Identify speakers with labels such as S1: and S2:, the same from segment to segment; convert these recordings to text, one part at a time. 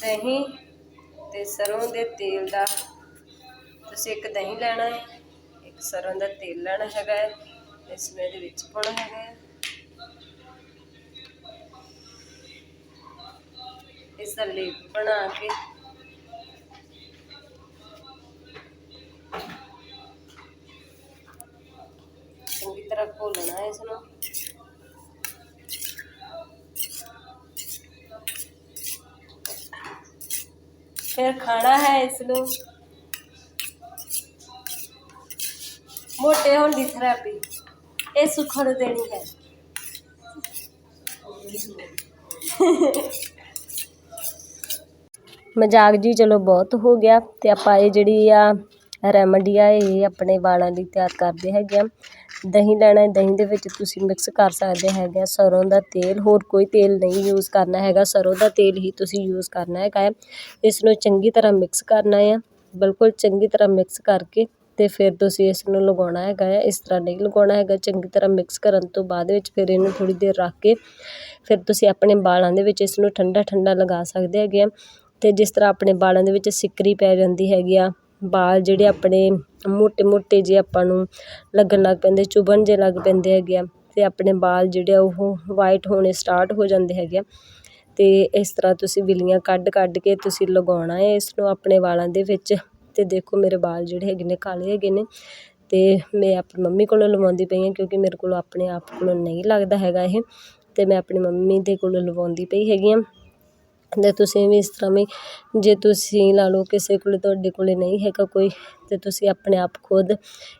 S1: ਦਹੀਂ ਤੇ ਸਰੋਂ ਦੇ ਤੇਲ ਦਾ। ਤੁਸੀਂ ਇੱਕ ਦਹੀਂ ਲੈਣਾ ਹੈ, ਇੱਕ ਸਰੋਂ ਦਾ ਤੇਲ ਲੈਣਾ ਹੈਗਾ ਹੈ, ਇਸ ਨੂੰ ਇਹਦੇ ਵਿੱਚ ਪਾਉਣਾ ਹੈਗਾ ਹੈ। ਇਸ ਦਾ ਲੇਪ ਬਣਾ ਕੇ ਚੰਗੀ ਤਰ੍ਹਾਂ ਘੋਲਣਾ ਹੈ ਇਸ ਨੂੰ। ਫਿਰ ਖਾਣਾ ਹੈ ਇਸ ਨੂੰ ਮੋਟੇ ਹੋਣ ਦੀ ਥੈਰੇਪੀ। ਇਹ ਸੁੱਖਣ ਨੂੰ ਦੇਣੀ ਹੈ। ਮਜ਼ਾਕ ਜੀ ਚਲੋ ਬਹੁਤ ਹੋ ਗਿਆ ਤੇ ਆਪਾਂ ਇਹ ਜਿਹੜੀ ਆ ਰੈਮਡੀ ਆ ਇਹ ਆਪਣੇ ਵਾਲਾਂ ਲਈ ਤਿਆਰ ਕਰਦੇ ਹੈਗੇ ਆ। ਦਹੀਂ ਲੈਣਾ, ਦਹੀਂ ਦੇ ਵਿੱਚ ਤੁਸੀਂ ਮਿਕਸ ਕਰ ਸਕਦੇ ਹੈਗੇ ਆ। ਸਰ੍ਹੋਂ ਦਾ ਤੇਲ, ਹੋਰ ਕੋਈ ਤੇਲ ਨਹੀਂ ਯੂਜ਼ ਕਰਨਾ ਹੈਗਾ। ਸਰ੍ਹੋਂ ਦਾ ਤੇਲ ਹੀ ਤੁਸੀਂ ਯੂਜ਼ ਕਰਨਾ ਹੈਗਾ ਹੈ ਇਸ ਨੂੰ ਚੰਗੀ ਤਰ੍ਹਾਂ ਮਿਕਸ ਕਰਨਾ ਆ। ਬਿਲਕੁਲ ਚੰਗੀ ਤਰ੍ਹਾਂ ਮਿਕਸ ਕਰਕੇ ਅਤੇ ਫਿਰ ਤੁਸੀਂ ਇਸ ਨੂੰ ਲਗਾਉਣਾ ਹੈਗਾ ਆ। ਇਸ ਤਰ੍ਹਾਂ ਨਹੀਂ ਲਗਾਉਣਾ ਹੈਗਾ। ਚੰਗੀ ਤਰ੍ਹਾਂ ਮਿਕਸ ਕਰਨ ਤੋਂ ਬਾਅਦ ਵਿੱਚ ਫਿਰ ਇਹਨੂੰ ਥੋੜ੍ਹੀ ਦੇਰ ਰੱਖ ਕੇ ਫਿਰ ਤੁਸੀਂ ਆਪਣੇ ਵਾਲਾਂ ਦੇ ਵਿੱਚ ਇਸ ਨੂੰ ਠੰਡਾ ਠੰਡਾ ਲਗਾ ਸਕਦੇ ਹੈਗੇ ਆ। ਅਤੇ ਜਿਸ ਤਰ੍ਹਾਂ ਆਪਣੇ ਵਾਲਾਂ ਦੇ ਵਿੱਚ ਸਿੱਕਰੀ ਪੈ ਜਾਂਦੀ ਹੈਗੀ ਆ ਵਾਲ ਜਿਹੜੇ ਆਪਣੇ ਮੋਟੇ ਮੋਟੇ ਜਿਹੇ ਆਪਾਂ ਨੂੰ ਲੱਗਣ ਲੱਗ ਪੈਂਦੇ, ਚੁਭਣ ਜਿਹੇ ਲੱਗ ਪੈਂਦੇ ਹੈਗੇ ਆ ਅਤੇ ਆਪਣੇ ਵਾਲ ਜਿਹੜੇ ਆ ਉਹ ਵਾਈਟ ਹੋਣੇ ਸਟਾਰਟ ਹੋ ਜਾਂਦੇ ਹੈਗੇ ਆ। ਅਤੇ ਇਸ ਤਰ੍ਹਾਂ ਤੁਸੀਂ ਵਿਲੀਆਂ ਕੱਢ ਕੱਢ ਕੇ ਤੁਸੀਂ ਲਗਾਉਣਾ ਹੈ ਇਸ ਨੂੰ ਆਪਣੇ ਵਾਲਾਂ ਦੇ ਵਿੱਚ। ਅਤੇ ਦੇਖੋ ਮੇਰੇ ਵਾਲ ਜਿਹੜੇ ਹੈਗੇ ਨੇ ਕਾਲੇ ਹੈਗੇ ਨੇ ਅਤੇ ਮੈਂ ਆਪਣੀ ਮੰਮੀ ਕੋਲੋਂ ਲਵਾਉਂਦੀ ਪਈ ਹਾਂ ਕਿਉਂਕਿ ਮੇਰੇ ਕੋਲੋਂ ਆਪਣੇ ਆਪ ਕੋਲੋਂ ਨਹੀਂ ਲੱਗਦਾ ਹੈਗਾ ਇਹ। ਅਤੇ ਮੈਂ ਆਪਣੀ ਮੰਮੀ ਦੇ ਕੋਲੋਂ ਲਵਾਉਂਦੀ ਪਈ ਹੈਗੀ ਹਾਂ। ਤੇ ਤੁਸੀਂ ਵੀ ਇਸ ਤਰ੍ਹਾਂ ਵੀ ਜੇ ਤੁਸੀਂ ਲਾ ਲਓ ਕਿਸੇ ਕੋਲ ਤੁਹਾਡੇ ਕੋਲ ਨਹੀਂ ਹੈਗਾ ਕੋਈ, ਤਾਂ ਤੁਸੀਂ ਆਪਣੇ ਆਪ ਖੁਦ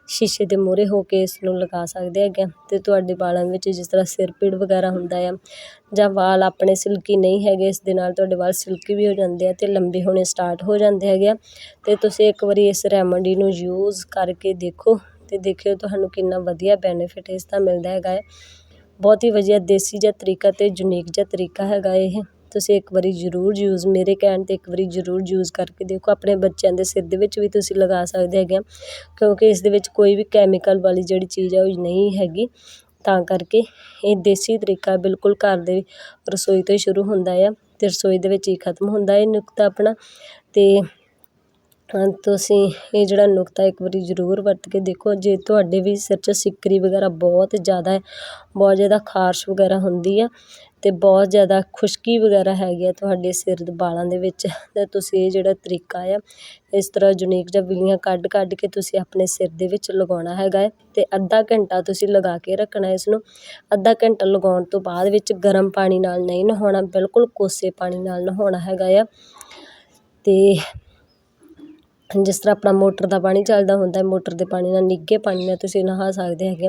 S1: ਸ਼ੀਸ਼ੇ ਦੇ ਮੂਹਰੇ ਹੋ ਕੇ ਇਸ ਨੂੰ ਲਗਾ ਸਕਦੇ ਹੈਗੇ। ਆ ਤੇ ਤੁਹਾਡੇ ਵਾਲਾਂ ਵਿੱਚ ਜਿਸ ਤਰ੍ਹਾਂ ਸਿਰ ਪੀੜ ਵਗੈਰਾ ਹੁੰਦਾ ਆ, ਜਾਂ ਵਾਲ ਆਪਣੇ ਸਿਲਕੀ ਨਹੀਂ ਹੈਗੇ, ਇਸ ਦੇ ਨਾਲ ਤੁਹਾਡੇ ਵਾਲ ਸਿਲਕੀ ਵੀ ਹੋ ਜਾਂਦੇ ਆ ਅਤੇ ਲੰਬੇ ਹੋਣੇ ਸਟਾਰਟ ਹੋ ਜਾਂਦੇ ਹੈਗੇ ਆ। ਅਤੇ ਤੁਸੀਂ ਇੱਕ ਵਾਰੀ ਇਸ ਰੈਮਡੀ ਨੂੰ ਯੂਜ਼ ਕਰਕੇ ਦੇਖੋ ਅਤੇ ਦੇਖਿਓ ਤੁਹਾਨੂੰ ਕਿੰਨਾ ਵਧੀਆ ਬੈਨੀਫਿਟ ਇਸ ਦਾ ਮਿਲਦਾ ਹੈਗਾ ਹੈ ਬਹੁਤ ਹੀ ਵਧੀਆ ਦੇਸੀ ਜਿਹਾ ਤਰੀਕਾ ਅਤੇ ਯੂਨੀਕ ਜਿਹਾ ਤਰੀਕਾ ਹੈਗਾ ਇਹ। ਤੁਸੀਂ ਇੱਕ ਵਾਰੀ ਜ਼ਰੂਰ ਯੂਜ਼ ਮੇਰੇ ਕਹਿਣ 'ਤੇ ਇੱਕ ਵਾਰੀ ਜ਼ਰੂਰ ਯੂਜ਼ ਕਰਕੇ ਦੇਖੋ, ਆਪਣੇ ਬੱਚਿਆਂ ਦੇ ਸਿਰ ਦੇ ਵਿੱਚ ਵੀ ਤੁਸੀਂ ਲਗਾ ਸਕਦੇ ਹੈਗੇ ਆ, ਕਿਉਂਕਿ ਇਸ ਦੇ ਵਿੱਚ ਕੋਈ ਵੀ ਕੈਮੀਕਲ ਵਾਲੀ ਜਿਹੜੀ ਚੀਜ਼ ਹੈ ਉਹ ਨਹੀਂ ਹੈਗੀ। ਤਾਂ ਕਰਕੇ ਇਹ ਦੇਸੀ ਤਰੀਕਾ ਬਿਲਕੁਲ ਘਰ ਦੇ ਰਸੋਈ ਤੋਂ ਹੀ ਸ਼ੁਰੂ ਹੁੰਦਾ ਆ ਅਤੇ ਰਸੋਈ ਦੇ ਵਿੱਚ ਹੀ ਖਤਮ ਹੁੰਦਾ ਇਹ ਨੁਕਤਾ ਆਪਣਾ ਅਤੇ ਤੁਸੀਂ ਇਹ ਜਿਹੜਾ ਨੁਕਤਾ ਇੱਕ ਵਾਰੀ ਜ਼ਰੂਰ ਵਰਤ ਕੇ ਦੇਖੋ, ਜੇ ਤੁਹਾਡੇ ਵੀ ਸਿਰ 'ਚ ਸਿੱਕਰੀ ਵਗੈਰਾ ਬਹੁਤ ਜ਼ਿਆਦਾ ਹੈ, ਬਹੁਤ ਜ਼ਿਆਦਾ ਖਾਰਸ਼ ਵਗੈਰਾ ਹੁੰਦੀ ਆ ਅਤੇ ਬਹੁਤ ਜ਼ਿਆਦਾ ਖੁਸ਼ਕੀ ਵਗੈਰਾ ਹੈਗੀ ਆ ਤੁਹਾਡੇ ਸਿਰ ਦੇ ਵਾਲਾਂ ਦੇ ਵਿੱਚ, ਤੇ ਤੁਸੀਂ ਇਹ ਜਿਹੜਾ ਤਰੀਕਾ ਆ, ਇਸ ਤਰ੍ਹਾਂ ਯੂਨੀਕ ਜਾਂ ਵਿਲੀਆਂ ਕੱਢ ਕੱਢ ਕੇ ਤੁਸੀਂ ਆਪਣੇ ਸਿਰ ਦੇ ਵਿੱਚ ਲਗਾਉਣਾ ਹੈਗਾ ਹੈ ਅਤੇ ਅੱਧਾ ਘੰਟਾ ਤੁਸੀਂ ਲਗਾ ਕੇ ਰੱਖਣਾ ਇਸ ਨੂੰ। ਅੱਧਾ ਘੰਟਾ ਲਗਾਉਣ ਤੋਂ ਬਾਅਦ ਵਿੱਚ ਗਰਮ ਪਾਣੀ ਨਾਲ ਨਹੀਂ ਨਹਾਉਣਾ, ਬਿਲਕੁਲ ਕੋਸੇ ਪਾਣੀ ਨਾਲ ਨਹਾਉਣਾ ਹੈਗਾ ਆ ਅਤੇ ਜਿਸ ਤਰ੍ਹਾਂ ਆਪਣਾ ਮੋਟਰ ਦਾ ਪਾਣੀ ਚੱਲਦਾ ਹੁੰਦਾ, ਮੋਟਰ ਦੇ ਪਾਣੀ ਨਾਲ ਨਿੱਘੇ ਪਾਣੀ ਨਾਲ ਤੁਸੀਂ ਨਹਾ ਸਕਦੇ ਹੈਗੇ।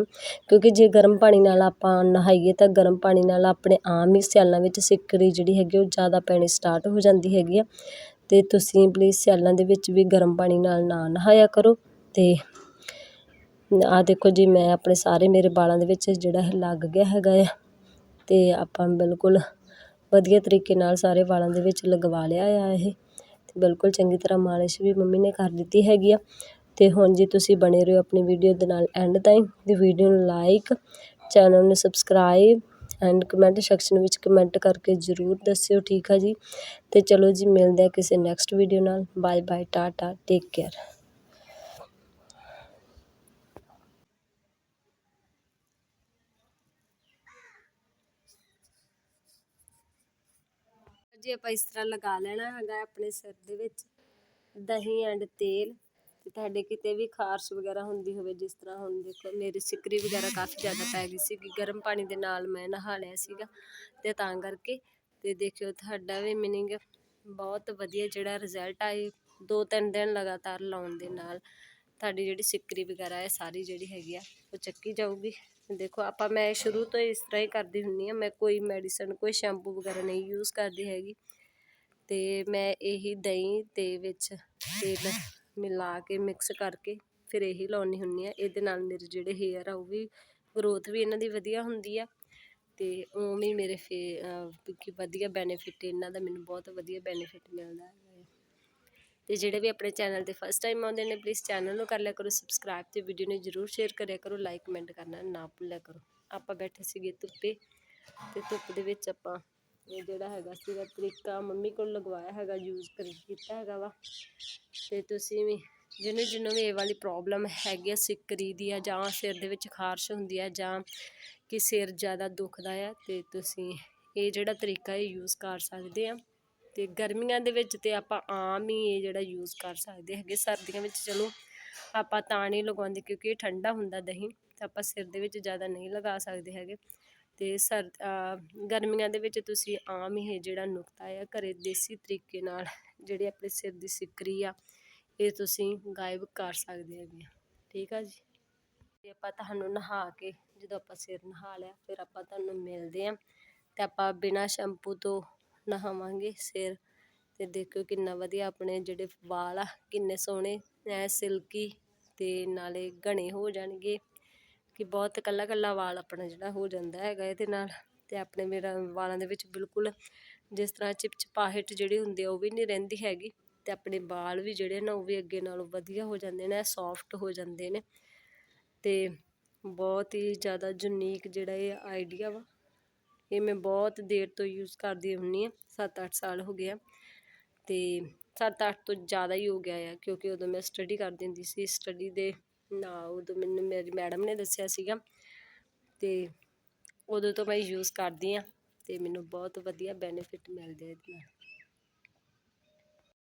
S1: ਕਿਉਂਕਿ ਜੇ ਗਰਮ ਪਾਣੀ ਨਾਲ ਆਪਾਂ ਨਹਾਈਏ ਤਾਂ ਗਰਮ ਪਾਣੀ ਨਾਲ ਆਪਣੇ ਆਮ ਹੀ ਸਿਆਲਾਂ ਵਿੱਚ ਸਿੱਕਰੀ ਜਿਹੜੀ ਹੈਗੀ ਉਹ ਜ਼ਿਆਦਾ ਪੈਣੀ ਸਟਾਰਟ ਹੋ ਜਾਂਦੀ ਹੈਗੀ ਆ। ਅਤੇ ਤੁਸੀਂ ਪਲੀਜ਼ ਸਿਆਲਾਂ ਦੇ ਵਿੱਚ ਵੀ ਗਰਮ ਪਾਣੀ ਨਾਲ ਨਾ ਨਹਾਇਆ ਕਰੋ ਅਤੇ ਆਹ ਦੇਖੋ ਜੀ, ਮੈਂ ਆਪਣੇ ਸਾਰੇ ਮੇਰੇ ਵਾਲਾਂ ਦੇ ਵਿੱਚ ਜਿਹੜਾ ਇਹ ਲੱਗ ਗਿਆ ਹੈਗਾ ਆ ਅਤੇ ਆਪਾਂ ਬਿਲਕੁਲ ਵਧੀਆ ਤਰੀਕੇ ਨਾਲ ਸਾਰੇ ਵਾਲਾਂ ਦੇ ਵਿੱਚ ਲਗਵਾ ਲਿਆ ਆ ਇਹ। ਬਿਲਕੁਲ ਚੰਗੀ ਤਰ੍ਹਾਂ ਮਾਲਿਸ਼ ਵੀ ਮੰਮੀ ਨੇ ਕਰ ਦਿੱਤੀ ਹੈਗੀ ਆ। ਅਤੇ ਹੁਣ ਜੀ ਤੁਸੀਂ ਬਣੇ ਰਹੋ ਆਪਣੀ ਵੀਡੀਓ ਦੇ ਨਾਲ ਐਂਡ ਤਾਈਂ। ਅਤੇ ਵੀਡੀਓ ਨੂੰ ਲਾਈਕ ਚੈਨਲ ਨੂੰ ਸਬਸਕ੍ਰਾਈਬ ਐਂਡ ਕਮੈਂਟ ਸੈਕਸ਼ਨ ਵਿੱਚ ਕਮੈਂਟ ਕਰਕੇ ਜ਼ਰੂਰ ਦੱਸਿਓ, ਠੀਕ ਆ ਜੀ? ਅਤੇ ਚਲੋ ਜੀ, ਮਿਲਦੇ ਆ ਕਿਸੇ ਨੈਕਸਟ ਵੀਡੀਓ ਨਾਲ। Bye bye tata take care ਜੇ ਆਪਾਂ ਇਸ ਤਰ੍ਹਾਂ ਲਗਾ ਲੈਣਾ ਹੈਗਾ ਆਪਣੇ ਸਿਰ ਦੇ ਵਿੱਚ, ਦਹੀਂ ਐਂਡ ਤੇਲ, ਤੇ ਤੁਹਾਡੇ ਕਿਤੇ ਵੀ ਖਾਰਸ਼ ਵਗੈਰਾ ਹੁੰਦੀ ਹੋਵੇ, ਜਿਸ ਤਰ੍ਹਾਂ ਹੁਣ ਦੇਖੋ ਮੇਰੀ ਸਿਕਰੀ ਵਗੈਰਾ ਕਾਫੀ ਜ਼ਿਆਦਾ ਪੈ ਗਈ ਸੀਗੀ, ਗਰਮ ਪਾਣੀ ਦੇ ਨਾਲ ਮੈਂ ਨਹਾ ਲਿਆ ਸੀਗਾ, ਤੇ ਤਾਂ ਕਰਕੇ, ਤੇ ਦੇਖਿਓ ਤੁਹਾਡਾ ਵੀ ਮੀਨਿੰਗ ਬਹੁਤ ਵਧੀਆ ਜਿਹੜਾ ਰਿਜ਼ਲਟ ਆਏ ਦੋ ਤਿੰਨ ਦਿਨ ਲਗਾਤਾਰ ਲਾਉਣ ਦੇ ਨਾਲ, ਤੁਹਾਡੀ ਜਿਹੜੀ ਸਿਕਰੀ ਵਗੈਰਾ ਹੈ ਸਾਰੀ ਜਿਹੜੀ ਹੈਗੀ ਆ, ਉਹ ਚੱਕੀ ਜਾਊਗੀ। ਦੇਖੋ, ਆਪਾਂ ਮੈਂ ਸ਼ੁਰੂ ਤੋਂ ਇਸ ਤਰ੍ਹਾਂ ਹੀ ਕਰਦੀ ਹੁੰਨੀ ਆ ਮੈਂ ਕੋਈ ਮੈਡੀਸਨ ਕੋਈ ਸ਼ੈਂਪੂ ਵਗੈਰਾ ਨਹੀਂ ਯੂਜ਼ ਕਰਦੀ ਹੈਗੀ। ਤੇ ਮੈਂ ਇਹੀ ਦਹੀਂ ਦੇ ਵਿੱਚ ਤੇਲ ਮਿਲਾ ਕੇ ਮਿਕਸ ਕਰਕੇ ਫਿਰ ਇਹੀ ਲਾਉਣੀ ਹੁੰਨੀ ਆ ਇਹਦੇ ਨਾਲ ਮੇਰੇ ਜਿਹੜੇ ਹੇਅਰ ਆ, ਉਹ ਵੀ ਗਰੋਥ ਵੀ ਇਹਨਾਂ ਦੀ ਵਧੀਆ ਹੁੰਦੀ ਆ। ਤੇ ਉਵੇਂ ਮੇਰੇ ਫੇ ਵਧੀਆ ਬੈਨੀਫਿਟ ਇਹਨਾਂ ਦਾ, ਮੈਨੂੰ ਬਹੁਤ ਵਧੀਆ ਬੈਨੀਫਿਟ ਮਿਲਦਾ ਹੈ। ਅਤੇ ਜਿਹੜੇ ਵੀ ਆਪਣੇ ਚੈਨਲ ਤੇ ਫਸਟ ਟਾਈਮ ਆਉਂਦੇ ਨੇ ਪਲੀਜ਼ ਚੈਨਲ ਨੂੰ ਕਰ ਲਿਆ ਕਰੋ ਸਬਸਕ੍ਰਾਈਬ ਅਤੇ ਵੀਡੀਓ ਨੂੰ ਜਰੂਰ ਸ਼ੇਅਰ ਕਰਿਆ ਕਰੋ ਲਾਈਕ ਕਮੈਂਟ ਕਰਨਾ ਨਾ ਭੁੱਲਿਆ ਕਰੋ। ਆਪਾਂ ਬੈਠੇ ਸੀਗੇ ਧੁੱਪੇ ਅਤੇ ਧੁੱਪ ਦੇ ਵਿੱਚ ਆਪਾਂ ਇਹ ਜਿਹੜਾ ਹੈਗਾ ਸੀਗਾ ਤਰੀਕਾ ਮੰਮੀ ਕੋਲ ਲਗਵਾਇਆ ਹੈਗਾ ਯੂਜ਼ ਕਰ ਕੀਤਾ ਹੈਗਾ ਵਾ। ਤੇ ਤੁਸੀਂ ਵੀ ਜਿਹਨੂੰ ਜਿਹਨੂੰ ਵੀ ਇਹ ਵਾਲੀ ਪ੍ਰੋਬਲਮ ਹੈਗੀ ਆ, ਸਿੱਕਰੀ ਦੀ ਆ, ਜਾਂ ਸਿਰ ਦੇ ਵਿੱਚ ਖਾਰਸ਼ ਹੁੰਦੀ ਆ, ਜਾਂ ਕਿ ਸਿਰ ਜ਼ਿਆਦਾ ਦੁਖਦਾ ਆ, ਤੇ ਤੁਸੀਂ ਇਹ ਜਿਹੜਾ ਤਰੀਕਾ ਇਹ ਯੂਜ਼ ਕਰ ਸਕਦੇ ਆ। ਅਤੇ ਗਰਮੀਆਂ ਦੇ ਵਿੱਚ ਤਾਂ ਆਪਾਂ ਆਮ ਹੀ ਇਹ ਜਿਹੜਾ ਯੂਜ਼ ਕਰ ਸਕਦੇ ਹੈਗੇ। ਸਰਦੀਆਂ ਵਿੱਚ ਚਲੋ ਆਪਾਂ ਤਾਂ ਨਹੀਂ ਲਗਾਉਂਦੇ ਕਿਉਂਕਿ ਇਹ ਠੰਡਾ ਹੁੰਦਾ ਦਹੀਂ, ਤਾਂ ਆਪਾਂ ਸਿਰ ਦੇ ਵਿੱਚ ਜ਼ਿਆਦਾ ਨਹੀਂ ਲਗਾ ਸਕਦੇ ਹੈਗੇ। ਅਤੇ ਸਰ ਗਰਮੀਆਂ ਦੇ ਵਿੱਚ ਤੁਸੀਂ ਆਮ ਹੀ ਇਹ ਜਿਹੜਾ ਨੁਕਤਾ ਆ, ਘਰੇ ਦੇਸੀ ਤਰੀਕੇ ਨਾਲ ਜਿਹੜੇ ਆਪਣੇ ਸਿਰ ਦੀ ਸਿਕਰੀ ਆ, ਇਹ ਤੁਸੀਂ ਗਾਇਬ ਕਰ ਸਕਦੇ ਹੈਗੇ ਠੀਕ ਆ ਜੀ? ਤੇ ਆਪਾਂ ਤੁਹਾਨੂੰ ਨਹਾ ਕੇ ਜਦੋਂ ਆਪਾਂ ਸਿਰ ਨਹਾ ਲਿਆ, ਫਿਰ ਆਪਾਂ ਤੁਹਾਨੂੰ ਮਿਲਦੇ ਆ। ਤੇ ਆਪਾਂ ਬਿਨਾਂ ਸ਼ੈਂਪੂ ਤੋਂ ਨਹਾਵਾਂਗੇ ਸਿਰ ਤੇ ਦੇਖਿਓ ਕਿੰਨਾ ਵਧੀਆ ਆਪਣੇ ਜਿਹੜੇ ਵਾਲ ਆ, ਕਿੰਨੇ ਸੋਹਣੇ, ਐ ਸਿਲਕੀ ਤੇ ਨਾਲੇ ਘਣੇ ਹੋ ਜਾਣਗੇ ਕਿ ਬਹੁਤ ਕੱਲਾ ਕੱਲਾ ਵਾਲ ਆਪਣਾ ਜਿਹੜਾ ਹੋ ਜਾਂਦਾ ਹੈਗਾ ਇਹਦੇ ਨਾਲ ਤੇ ਆਪਣੇ ਮੇਰਾ ਵਾਲਾਂ ਦੇ ਵਿੱਚ ਬਿਲਕੁਲ ਜਿਸ ਤਰ੍ਹਾਂ ਚਿਪਚਿਪਾਹਟ ਜਿਹੜੀ ਹੁੰਦੀ ਆ ਉਹ ਵੀ ਨਹੀਂ ਰਹਿੰਦੀ ਹੈਗੀ ਤੇ ਆਪਣੇ ਵਾਲ ਵੀ ਜਿਹੜੇ ਨਾ ਉਹ ਵੀ ਅੱਗੇ ਨਾਲੋਂ ਵਧੀਆ ਹੋ ਜਾਂਦੇ ਨੇ ਸੌਫਟ ਹੋ ਜਾਂਦੇ ਨੇ ਤੇ ਬਹੁਤ ਹੀ ਜ਼ਿਆਦਾ ਯੂਨੀਕ ਜਿਹੜਾ ਇਹ ਆਈਡੀਆ ਵਾ। ਇਹ ਮੈਂ ਬਹੁਤ ਦੇਰ ਤੋਂ ਯੂਜ਼ ਕਰਦੀ ਹੁੰਨੀ ਆ 7-8 ਸਾਲ ਹੋ ਗਏ ਆ। ਤੇ 7-8 ਤੋਂ ਜ਼ਿਆਦਾ ਹੀ ਹੋ ਗਿਆ ਆ, ਕਿਉਂਕਿ ਉਦੋਂ ਮੈਂ ਸਟੱਡੀ ਕਰਦੀ ਹੁੰਦੀ ਸੀ। ਸਟੱਡੀ ਦੇ ਨਾ ਉਦੋਂ ਮੈਨੂੰ ਮੇਰੀ ਮੈਡਮ ਨੇ ਦੱਸਿਆ ਸੀਗਾ। ਤੇ ਉਦੋਂ ਤੋਂ ਮੈਂ ਯੂਜ਼ ਕਰਦੀ ਆ ਤੇ ਮੈਨੂੰ ਬਹੁਤ ਵਧੀਆ ਬੈਨੀਫਿਟ ਮਿਲਦੇ ਇਹਦੇ ਨਾਲ।